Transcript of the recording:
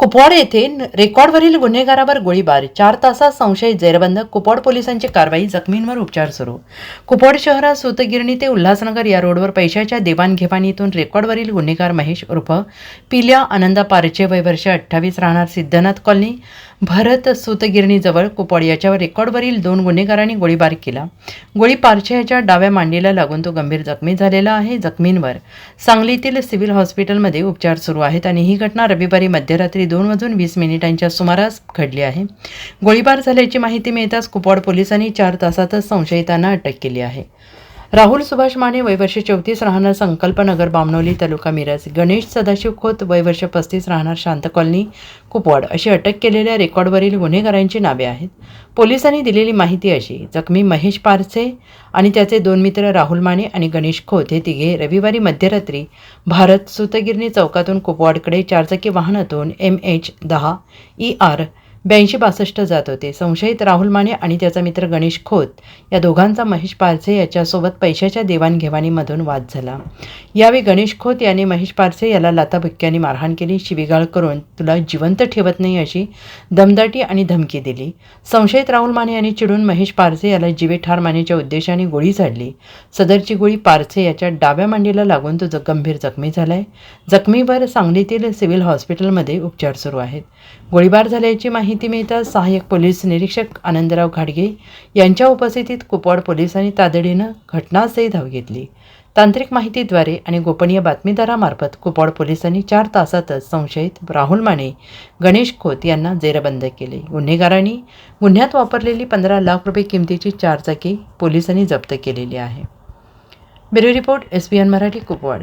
कुपवाड येथे रेकॉर्डवरील गुन्हेगारावर गोळीबार चार तासात संशयित जेरबंद कुपवाड पोलिसांची कारवाई जखमींवर उपचार सुरू. कुपवाड शहरात सुतगिरणी ते उल्हासनगर या रोडवर पैशाच्या देवाणघेवाणीतून रेकॉर्डवरील गुन्हेगार महेश उर्फ पिल्या आनंदा पारचे वय वर्ष अठ्ठावीस राहणार सिद्धनाथ कॉलनी. भरत सूतगिरणीजवळ कुपवाड याच्यावर रेकॉर्डवरील दोन गुन्हेगारांनी गोळीबार केला. गोळी पारचे याच्या डाव्या मांडीला लागून तो गंभीर जखमी झालेला आहे. जखमींवर सांगलीतील सिव्हिल हॉस्पिटलमध्ये उपचार सुरू आहेत आणि ही घटना रविवारी मध्यरात्री दोन वाजून वीस मिनिटांच्या सुमारास घडली आहे. गोळीबार झाल्याची माहिती मिळताच कुपवाड पोलिसांनी चार तासातच संशयितांना अटक केली आहे. राहुल सुभाष माने वयवर्ष चौतीस राहणार संकल्पनगर बामणोली तालुका मिरज. गणेश सदाशिव खोत वयवर्ष पस्तीस राहणार शांत कॉलनी कुपवाड अशी अटक केलेल्या रेकॉर्डवरील गुन्हेगारांची नावे आहेत. पोलिसांनी दिलेली माहिती अशी जखमी महेश पारसे आणि त्याचे दोन मित्र राहुल माने आणि गणेश खोत हे तिघे रविवारी मध्यरात्री भारत सुतगिरणी चौकातून कुपवाडकडे चारचाकी वाहनातून एम एच दहा ई आर ब्याऐंशी बासष्ट जात होते. संशयित राहुल माने आणि त्याचा मित्र गणेश खोत या दोघांचा महेश पारसे याच्यासोबत पैशाच्या देवाणघेवाणीमधून वाद झाला. यावेळी गणेश खोत याने महेश पारसे याला लाताबुक्क्यांनी मारहाण केली. शिवीगाळ करून तुला जिवंत ठेवत नाही अशी दमदाटी आणि धमकी दिली. संशयित राहुल माने यांनी चिडून महेश पारसे याला जीवे ठार मारण्याच्या उद्देशाने गोळी झाडली. सदरची गोळी पारसे याच्या डाव्या मांडीला लागून तो गंभीर जखमी झालाय. जखमीवर सांगलीतील सिव्हिल हॉस्पिटलमध्ये उपचार सुरू आहेत. गोळीबार झाल्याची माहिती मिळताच सहाय्यक पोलीस निरीक्षक आनंदराव घाडगे यांच्या उपस्थितीत कुपवाड पोलिसांनी तातडीनं घटनास्थळी धाव घेतली. तांत्रिक माहितीद्वारे आणि गोपनीय बातमीदारामार्फत कुपवाड पोलिसांनी चार तासातच संशयित राहुल माने गणेश खोत यांना जेरबंद केले. गुन्हेगारांनी गुन्ह्यात वापरलेली पंधरा लाख रुपये किमतीची चारचाकी पोलिसांनी जप्त केलेली आहे. Bureau report S P N Marathi Kupwad.